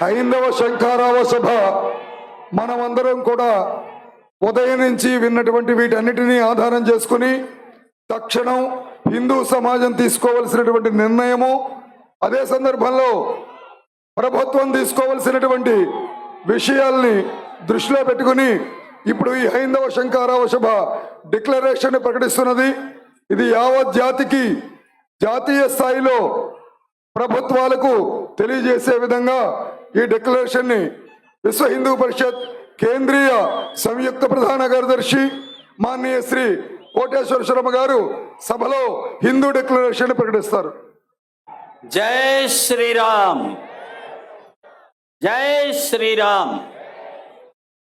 హైందవ శంఖారావ సభ మనమందరం కూడా ఉదయం నుంచి విన్నటువంటి వీటన్నిటినీ ఆధారం చేసుకుని తక్షణం హిందూ సమాజం తీసుకోవలసినటువంటి నిర్ణయము అదే సందర్భంలో ప్రభుత్వం తీసుకోవలసినటువంటి విషయాల్ని దృష్టిలో పెట్టుకుని ఇప్పుడు ఈ హైందవ శంకారావ సభ డిక్లరేషన్ ప్రకటిస్తున్నది. ఇది యావత్ జాతికి జాతీయ స్థాయిలో ప్రభుత్వాలకు తెలియజేసే విధంగా ఈ డిక్లరేషన్ని విశ్వ హిందూ పరిషత్ కేంద్రీయ సంయుక్త ప్రధాన కార్యదర్శి మాన్య శ్రీ కోటేశ్వర శర్మ గారు సభలో హిందూ డిక్లరేషన్ ప్రకటిస్తారు. జై శ్రీరామ్. జై శ్రీరామ్.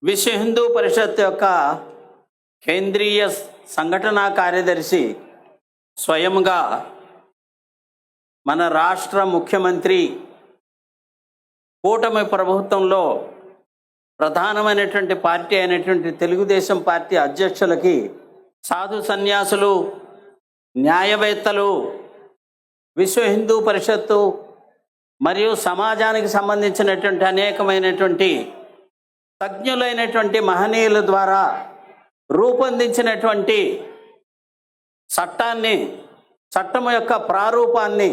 విశ్వ హిందూ పరిషత్ యొక్క కేంద్రీయ సంఘటనా కార్యదర్శి స్వయంగా మన రాష్ట్ర ముఖ్యమంత్రి కూటమి ప్రభుత్వంలో ప్రధానమైనటువంటి పార్టీ అయినటువంటి తెలుగుదేశం పార్టీ అధ్యక్షులకి సాధు సన్యాసులు న్యాయవేత్తలు విశ్వ హిందూ పరిషత్తు మరియు సమాజానికి సంబంధించినటువంటి అనేకమైనటువంటి తజ్ఞులైనటువంటి మహనీయుల ద్వారా రూపొందించినటువంటి చట్టాన్ని చట్టం యొక్క ప్రారూపాన్ని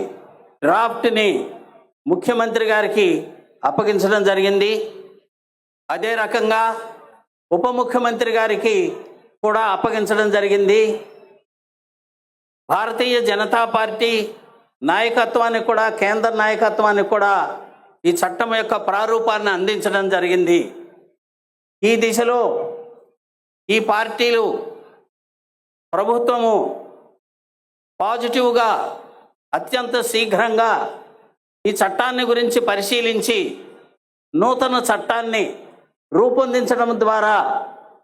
డ్రాఫ్ట్ని ముఖ్యమంత్రి గారికి అప్పగించడం జరిగింది. అదే రకంగా ఉప ముఖ్యమంత్రి గారికి కూడా అప్పగించడం జరిగింది. భారతీయ జనతా పార్టీ నాయకత్వానికి కూడా కేంద్ర నాయకత్వానికి కూడా ఈ చట్టం యొక్క ప్రారూపాన్ని అందించడం జరిగింది. ఈ దిశలో ఈ పార్టీలు ప్రభుత్వము పాజిటివ్గా అత్యంత శీఘ్రంగా ఈ చట్టాన్ని గురించి పరిశీలించి నూతన చట్టాన్ని రూపొందించడం ద్వారా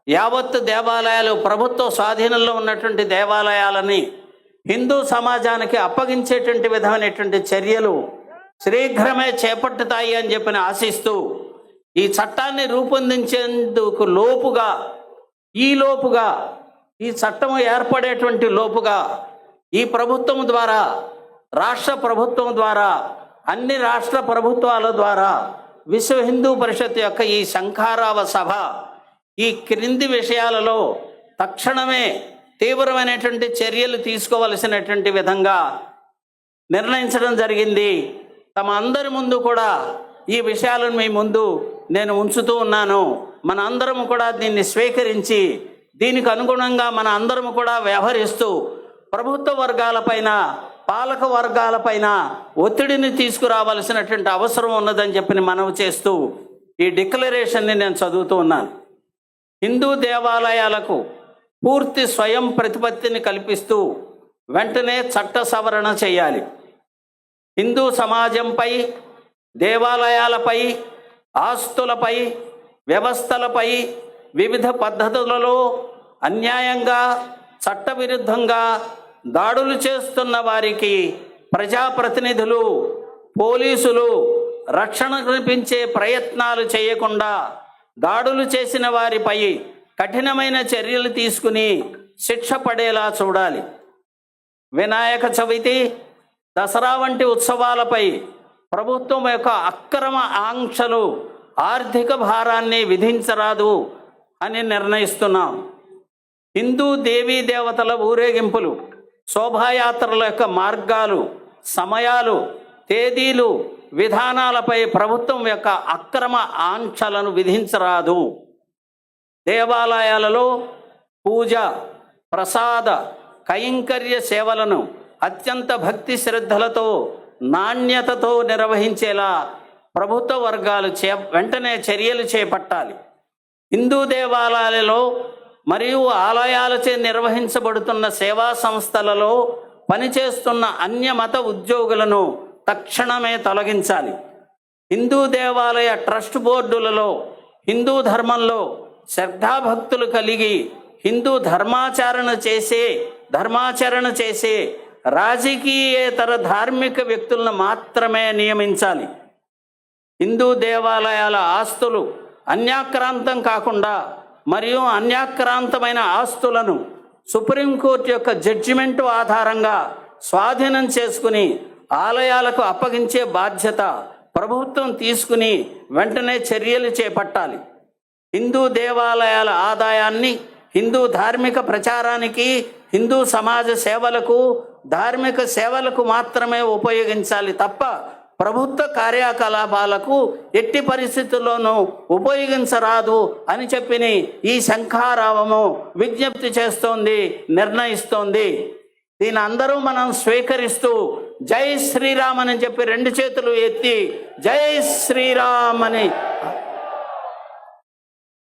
యావత్ దేవాలయాలు ప్రభుత్వ స్వాధీనంలో ఉన్నటువంటి దేవాలయాలని హిందూ సమాజానికి అప్పగించేటువంటి విధమైనటువంటి చర్యలు శీఘ్రమే చేపట్టుతాయి అని చెప్పిన ఆశిస్తూ ఈ చట్టాన్ని రూపొందించేందుకు లోపుగా ఈ లోపుగా ఈ చట్టం ఏర్పడేటువంటి లోపుగా ఈ ప్రభుత్వం ద్వారా రాష్ట్ర ప్రభుత్వం ద్వారా అన్ని రాష్ట్ర ప్రభుత్వాల ద్వారా విశ్వ హిందూ పరిషత్ యొక్క ఈ శంఖారావ సభ ఈ క్రింది విషయాలలో తక్షణమే తీవ్రమైనటువంటి చర్యలు తీసుకోవలసినటువంటి విధంగా నిర్ణయించడం జరిగింది. తమ అందరి ముందు కూడా ఈ విషయాలను మీ ముందు నేను ఉంచుతూ ఉన్నాను. మన అందరము కూడా దీన్ని స్వీకరించి దీనికి అనుగుణంగా మన అందరము కూడా వ్యవహరిస్తూ ప్రభుత్వ వర్గాలపైన పాలక వర్గాలపైన ఒత్తిడిని తీసుకురావాల్సినటువంటి అవసరం ఉన్నదని చెప్పి మనవి చేస్తూ ఈ డిక్లరేషన్ని నేను చదువుతూ ఉన్నాను. హిందూ దేవాలయాలకు పూర్తి స్వయం ప్రతిపత్తిని కల్పిస్తూ వెంటనే చట్ట సవరణ చేయాలి. హిందూ సమాజంపై దేవాలయాలపై ఆస్తులపై వ్యవస్థలపై వివిధ పద్ధతులలో అన్యాయంగా చట్టవిరుద్ధంగా దాడులు చేస్తున్న వారికి ప్రజాప్రతినిధులు పోలీసులు రక్షణ కల్పించే ప్రయత్నాలు చేయకుండా దాడులు చేసిన వారిపై కఠినమైన చర్యలు తీసుకుని శిక్ష పడేలా చూడాలి. వినాయక చవితి దసరా వంటి ఉత్సవాలపై ప్రభుత్వం యొక్క అక్రమ ఆంక్షలు ఆర్థిక భారాన్ని విధించరాదు అని నిర్ణయిస్తున్నాం. హిందూ దేవీ దేవతల ఊరేగింపులు శోభాయాత్రల యొక్క మార్గాలు సమయాలు తేదీలు విధానాలపై ప్రభుత్వం యొక్క అక్రమ ఆంక్షలను విధించరాదు. దేవాలయాలలో పూజ ప్రసాద కైంకర్య సేవలను అత్యంత భక్తి శ్రద్ధలతో నాణ్యతతో నిర్వహించేలా ప్రభుత్వ వర్గాలు చే వెంటనే చర్యలు చేపట్టాలి. హిందూ దేవాలయాలలో మరియు ఆలయాలచే నిర్వహించబడుతున్న సేవా సంస్థలలో పనిచేస్తున్న అన్య మత ఉద్యోగులను తక్షణమే తొలగించాలి. హిందూ దేవాలయ ట్రస్ట్ బోర్డులలో హిందూ ధర్మంలో శ్రద్ధాభక్తులు కలిగి హిందూ ధర్మాచరణ చేసే ధర్మాచరణ చేసే రాజకీయేతర ధార్మిక వ్యక్తులను మాత్రమే నియమించాలి. హిందూ దేవాలయాల ఆస్తులు అన్యాక్రాంతం కాకుండా మరియు అన్యాక్రాంతమైన ఆస్తులను సుప్రీంకోర్టు యొక్క జడ్జిమెంటు ఆధారంగా స్వాధీనం చేసుకుని ఆలయాలకు అప్పగించే బాధ్యత ప్రభుత్వం తీసుకుని వెంటనే చర్యలు చేపట్టాలి. హిందూ దేవాలయాల ఆదాయాన్ని హిందూ ధార్మిక ప్రచారానికి హిందూ సమాజ సేవలకు ధార్మిక సేవలకు మాత్రమే ఉపయోగించాలి తప్ప ప్రభుత్వ కార్యకలాపాలకు ఎట్టి పరిస్థితుల్లోనూ ఉపయోగించరాదు అని చెప్పిన ఈ శంఖారావము విజ్ఞప్తి చేస్తోంది నిర్ణయిస్తోంది. దీని అందరూ మనం స్వీకరిస్తూ జై శ్రీరామ్ అని చెప్పి రెండు చేతులు ఎత్తి జై శ్రీరామ్ అని